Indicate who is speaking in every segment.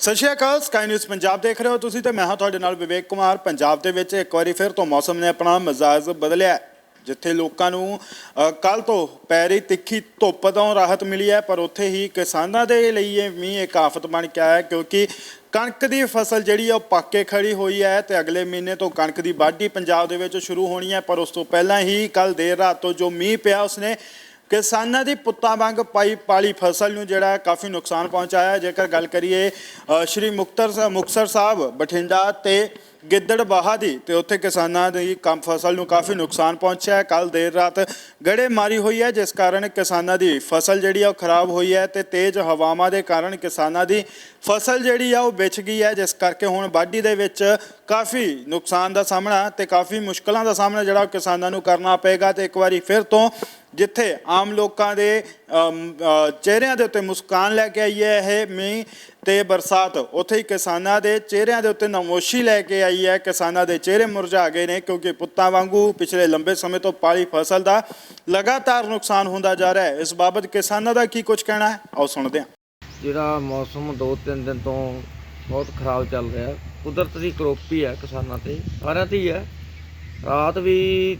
Speaker 1: ਸਤਿ ਸ਼੍ਰੀ ਅਕਾਲ ਸਕਾਈ ਨਿਊਜ਼ ਪੰਜਾਬ ਦੇਖ ਰਹੇ ਹੋ ਤੁਸੀਂ ਤੇ ਮੈਂ ਹਾਂ ਤੁਹਾਡੇ ਨਾਲ ਵਿਵੇਕ ਕੁਮਾਰ। ਪੰਜਾਬ ਦੇ ਵਿੱਚ ਇੱਕ ਵਾਰੀ ਫਿਰ ਤੋਂ ਮੌਸਮ ਨੇ ਆਪਣਾ ਮਜ਼ਾਜ ਬਦਲਿਆ ਜਿੱਥੇ ਲੋਕਾਂ ਨੂੰ ਕੱਲ ਤੋਂ ਪੈਰੀ ਤਿੱਖੀ ਧੁੱਪ ਤੋਂ ਰਾਹਤ ਮਿਲੀ ਹੈ, ਪਰ ਉੱਥੇ ਹੀ ਕਿਸਾਨਾਂ ਦੇ ਲਈ ਇਹ ਮੀਂਹ ਇੱਕ ਆਫਤ ਬਣ ਕੇ ਆਇਆ ਹੈ, ਕਿਉਂਕਿ ਕਣਕ ਦੀ ਫਸਲ ਜਿਹੜੀ ਆ ਉਹ ਪੱਕ ਕੇ ਖੜੀ ਹੋਈ ਹੈ ਤੇ ਅਗਲੇ ਮਹੀਨੇ ਤੋਂ ਕਣਕ ਦੀ ਵਾਢੀ ਪੰਜਾਬ ਦੇ ਵਿੱਚ ਸ਼ੁਰੂ ਹੋਣੀ ਹੈ, ਪਰ ਉਸ ਤੋਂ ਪਹਿਲਾਂ ਹੀ ਕੱਲ ਦੇਰ ਰਾਤ ਤੋਂ ਜੋ ਮੀਂਹ ਪਿਆ, ਉਸਨੇ ਕਿਸਾਨਾਂ ਦੀ ਪੁੱਤਾਂ ਵਾਂਗ ਪਾਈ ਪਾਲੀ ਫਸਲ ਨੂੰ ਜਿਹੜਾ ਕਾਫੀ ਨੁਕਸਾਨ ਪਹੁੰਚਾਇਆ ਜੇਕਰ ਗੱਲ ਕਰੀਏ ਸ਼੍ਰੀ ਮੁਕਤਸਰ ਮੁਕਤਸਰ ਸਾਹਿਬ, ਬਠਿੰਡਾ ਤੇ ਗਿੱਦੜਬਾਹਾ ਦੀ ਤੇ ਉੱਥੇ ਕਿਸਾਨਾਂ ਦੀ ਕੰਮ ਫਸਲ ਨੂੰ ਕਾਫੀ ਨੁਕਸਾਨ ਪਹੁੰਚਿਆ ਹੈ। ਕੱਲ ਦੇਰ ਰਾਤ ਗੜੇ ਮਾਰੀ ਹੋਈ ਹੈ, ਜਿਸ ਕਾਰਨ ਕਿਸਾਨਾਂ ਦੀ ਫਸਲ ਜਿਹੜੀ ਆ ਉਹ ਖਰਾਬ ਹੋਈ ਹੈ ਤੇ ਤੇਜ਼ ਹਵਾਵਾਂ ਦੇ ਕਾਰਨ ਕਿਸਾਨਾਂ ਦੀ ਫਸਲ ਜਿਹੜੀ ਆ ਉਹ ਵਿਛ ਗਈ ਹੈ। ਜਿਸ ਕਰਕੇ ਹੁਣ ਵਾਢੀ ਦੇ ਵਿੱਚ ਕਾਫੀ ਨੁਕਸਾਨ ਦਾ ਸਾਹਮਣਾ ਤੇ ਕਾਫੀ ਮੁਸ਼ਕਲਾਂ ਦਾ ਸਾਹਮਣਾ ਜਿਹੜਾ ਕਿਸਾਨਾਂ ਨੂੰ ਕਰਨਾ ਪਏਗਾ ਤੇ ਇੱਕ ਵਾਰੀ ਫਿਰ ਤੋਂ ਜਿੱਥੇ ਆਮ ਲੋਕਾਂ ਦੇ ਚਿਹਰਿਆਂ ਦੇ ਉੱਤੇ ਮੁਸਕਾਨ ਲੈ ਕੇ ਆਈ ਹੈ, ਇਹ ਮੀਂਹ ਤੇ ਬਰਸਾਤ। ਉੱਥੇ ਹੀ ਕਿਸਾਨਾਂ ਦੇ ਚਿਹਰਿਆਂ ਦੇ ਉੱਤੇ ਨਮੋਸ਼ੀ ਲੈ ਕੇ ਆਈ ਹੈ। ਕਿਸਾਨਾਂ ਦੇ ਚਿਹਰੇ ਮੁਰਝਾ ਗਏ ਨੇ ਕਿਉਂਕਿ ਪੁੱਤਾਂ ਵਾਂਗੂ ਪਿਛਲੇ ਲੰਬੇ ਸਮੇਂ ਤੋਂ ਪਾਲੀ ਫਸਲ ਦਾ ਲਗਾਤਾਰ ਨੁਕਸਾਨ ਹੁੰਦਾ ਜਾ ਰਿਹਾ ਹੈ। ਇਸ ਬਾਬਤ ਕਿਸਾਨਾਂ ਦਾ ਕੀ ਕੁਝ ਕਹਿਣਾ ਹੈ? ਆਓ ਸੁਣਦੇ ਹਾਂ।
Speaker 2: ਜਿਹੜਾ ਮੌਸਮ 2-3 ਦਿਨ ਤੋਂ ਬਹੁਤ ਖਰਾਬ ਚੱਲ ਰਿਹਾ ਕੁਦਰਤ ਦੀ ਕਰੋਪੀ ਹੈ ਕਿਸਾਨਾਂ ਤੇ, ਸਾਰਿਆਂ ਤੇ ਹੀ ਹੈ। ਰਾਤ ਵੀ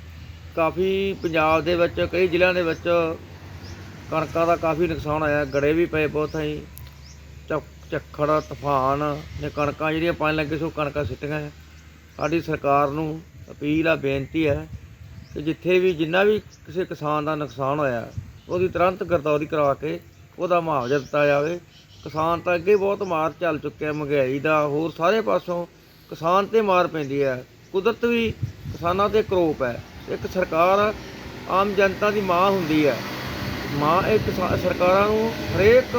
Speaker 2: ਕਾਫੀ ਪੰਜਾਬ ਦੇ ਵਿੱਚ, ਕਈ ਜ਼ਿਲ੍ਹਿਆਂ ਦੇ ਵਿੱਚ ਕਣਕਾਂ ਦਾ ਕਾਫੀ ਨੁਕਸਾਨ ਹੋਇਆ। ਗੜੇ ਵੀ ਪਏ ਬਹੁਤ ਹੈ ਝੱਖੜ, ਤੂਫਾਨ ਨੇ ਕਣਕਾਂ ਜਿਹੜੀਆਂ ਪਾਣ ਲੱਗੇ ਸੋ ਕਣਕਾਂ ਸਿੱਟੀਆਂ ਹੈ। ਸਾਡੀ ਸਰਕਾਰ ਨੂੰ ਅਪੀਲ ਆ, ਬੇਨਤੀ ਹੈ ਕਿ ਜਿੱਥੇ ਵੀ ਜਿੰਨਾ ਵੀ ਕਿਸੇ ਕਿਸਾਨ ਦਾ ਨੁਕਸਾਨ ਹੋਇਆ, ਉਹਦੀ ਤੁਰੰਤ ਗਰਦੌਰੀ ਕਰਵਾ ਕੇ ਉਹਦਾ ਮੁਆਵਜ਼ਾ ਦਿੱਤਾ ਜਾਵੇ। ਕਿਸਾਨ ਤਾਂ ਅੱਗੇ ਬਹੁਤ ਮਾਰ ਚੱਲ ਚੁੱਕਿਆ, ਮਹਿੰਗਾਈ ਦਾ, ਹੋਰ ਸਾਰੇ ਪਾਸੋਂ ਕਿਸਾਨ ਤੇ ਮਾਰ ਪੈਂਦੀ ਹੈ ਕੁਦਰਤ ਵੀ ਕਿਸਾਨਾਂ ਤੇ ਕਰੋਪ ਹੈ ਇੱਕ ਸਰਕਾਰ ਆਮ ਜਨਤਾ ਦੀ ਮਾਂ ਹੁੰਦੀ ਹੈ ਮਾਂ ਇਹ ਕਿਸਾ- ਸਰਕਾਰਾਂ ਨੂੰ ਹਰੇਕ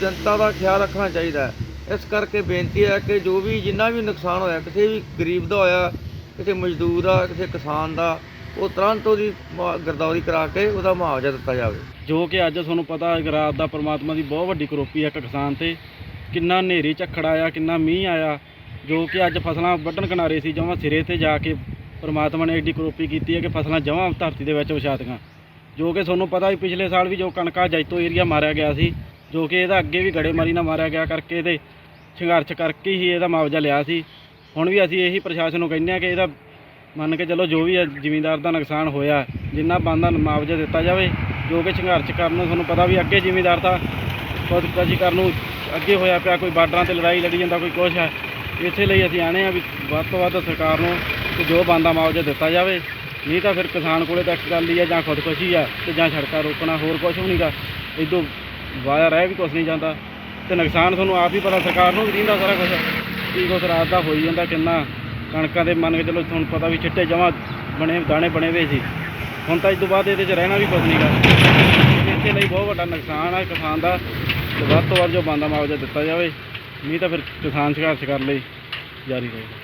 Speaker 2: ਜਨਤਾ ਦਾ ਖਿਆਲ ਰੱਖਣਾ ਚਾਹੀਦਾ ਹੈ। ਇਸ ਕਰਕੇ ਬੇਨਤੀ ਹੈ ਕਿ ਜੋ ਵੀ ਜਿੰਨਾ ਵੀ ਨੁਕਸਾਨ ਹੋਇਆ, ਕਿਸੇ ਵੀ ਗਰੀਬ ਦਾ ਹੋਇਆ, ਕਿਸੇ ਮਜ਼ਦੂਰ ਦਾ, ਕਿਸੇ ਕਿਸਾਨ ਦਾ, ਉਹ ਤੁਰੰਤ ਉਹਦੀ ਮੁਆ- ਗਰਦੌਰੀ ਕਰਾ ਕੇ ਉਹਦਾ ਮੁਆਵਜ਼ਾ ਦਿੱਤਾ ਜਾਵੇ।
Speaker 3: ਜੋ ਕਿ ਅੱਜ ਤੁਹਾਨੂੰ ਪਤਾ ਹੈ ਕਿ ਰਾਤ ਦਾ ਪਰਮਾਤਮਾ ਦੀ ਬਹੁਤ ਵੱਡੀ ਕਰੋਪੀ ਹੈ ਇੱਕ ਕਿਸਾਨ ਤੇ। ਕਿੰਨਾ ਹਨੇਰੀ ਝੱਖੜ ਆਇਆ, ਕਿੰਨਾ ਮੀਂਹ ਆਇਆ, ਜੋ ਕਿ ਅੱਜ ਫਸਲਾਂ ਵੱਢਣ ਕਿਨਾਰੇ ਸੀ, ਜਮਾਂ ਸਿਰੇ ਤੇ ਜਾ ਕੇ ਪਰਮਾਤਮਾ ਨੇ ਐਡੀ ਕਰੋਪੀ ਕੀਤੀ ਹੈ ਕਿ ਫਸਲਾਂ ਜਮਾਂ ਧਰਤੀ ਦੇ ਵਿੱਚ ਵਿਛਾਤੀਆਂ ਜੋ ਕਿ ਤੁਹਾਨੂੰ ਪਤਾ ਵੀ ਪਿਛਲੇ ਸਾਲ ਵੀ ਜੋ ਕਣਕਾਂ ਜੈਤੋ ਏਰੀਆ ਮਾਰਿਆ ਗਿਆ ਸੀ ਜੋ ਕਿ ਇਹਦਾ ਅੱਗੇ ਵੀ ਗੜੇਮਾਰੀ ਨਾਲ ਮਾਰਿਆ ਗਿਆ ਕਰਕੇ ਇਹਦੇ ਸੰਘਰਸ਼ ਕਰਕੇ ਹੀ ਇਹਦਾ ਮੁਆਵਜ਼ਾ ਲਿਆ ਸੀ। ਹੁਣ ਵੀ ਅਸੀਂ ਇਹੀ ਪ੍ਰਸ਼ਾਸਨ ਨੂੰ ਕਹਿੰਦੇ ਆ ਕਿ ਇਹਦਾ ਮੰਨ ਕੇ ਚੱਲੋ ਜੋ ਵੀ ਹੈ ਜ਼ਿਮੀਂਦਾਰ ਦਾ ਨੁਕਸਾਨ ਹੋਇਆ, ਜਿੰਨਾ ਬਣਦਾ ਮੁਆਵਜ਼ਾ ਦਿੱਤਾ ਜਾਵੇ, ਜੋ ਕਿ ਸੰਘਰਸ਼ ਕਰਨ ਨੂੰ ਤੁਹਾਨੂੰ ਪਤਾ ਵੀ ਅੱਗੇ ਜ਼ਿਮੀਂਦਾਰ ਤਾਂ ਖੁਦਕੁਸ਼ੀ ਕਰਨ ਨੂੰ ਅੱਗੇ ਹੋਇਆ ਪਿਆ, ਕੋਈ ਬਾਰਡਰਾਂ ਤੇ ਲੜਾਈ ਲੜੀ ਜਾਂਦਾ, ਕੋਈ ਕੁਛ ਹੈ। ਇਸੇ ਲਈ ਅਸੀਂ ਆਣੇ ਆ ਵੀ ਵੱਧ ਤੋਂ ਵੱਧ ਸਰਕਾਰ ਨੂੰ ਕਿ ਜੋ ਬਣਦਾ ਮੁਆਵਜ਼ਾ ਦਿੱਤਾ ਜਾਵੇ, ਨਹੀਂ ਤਾਂ ਫਿਰ ਕਿਸਾਨ ਕੋਲੇ ਤਾਂ ਇੱਕ ਗੱਲ ਹੀ ਹੈ ਜਾਂ ਖੁਦਕੁਸ਼ੀ ਆ ਤੇ ਜਾਂ ਸੜਕਾਂ ਰੋਕਣਾ, ਹੋਰ ਕੁਛ ਵੀ ਨਹੀਂਗਾ ਇਦੋਂ ਵਾਇਆ ਰਹਿ ਵੀ ਕੁਛ ਨਹੀਂ ਜਾਂਦਾ ਤੇ ਨੁਕਸਾਨ ਤੁਹਾਨੂੰ ਆਪ ਹੀ ਪਤਾ, ਸਰਕਾਰ ਨੂੰ ਵੀ ਦਿੰਦਾ ਸਾਰਾ ਕੁਝ ਕੀ ਕੁਛ ਰਾਤ ਦਾ ਹੋਈ ਜਾਂਦਾ ਕਿੰਨਾ, ਕਣਕਾਂ ਦੇ ਮੰਨ ਕੇ ਚਲੋ ਤੁਹਾਨੂੰ ਪਤਾ ਵੀ ਚਿੱਟੇ ਜਮਾ ਬਣੇ, ਦਾਣੇ ਬਣੇ ਹੋਏ ਸੀ। ਹੁਣ ਤਾਂ ਇਸ ਤੋਂ ਬਾਅਦ ਇਹਦੇ 'ਚ ਰਹਿਣਾ ਵੀ ਕੁਛ ਨਹੀਂਗਾ ਇਸੇ ਲਈ ਬਹੁਤ ਵੱਡਾ ਨੁਕਸਾਨ ਆ ਕਿਸਾਨ ਦਾ ਤੇ ਵੱਧ ਤੋਂ ਵੱਧ ਜੋ ਬੰਦਾ ਮੁਆਵਜ਼ਾ ਦਿੱਤਾ ਜਾਵੇ, ਨਹੀਂ ਤਾਂ ਫਿਰ ਕਿਸਾਨ ਸੰਘਰਸ਼ ਕਰ ਲਈ ਜਾਰੀ ਰਹੇਗਾ।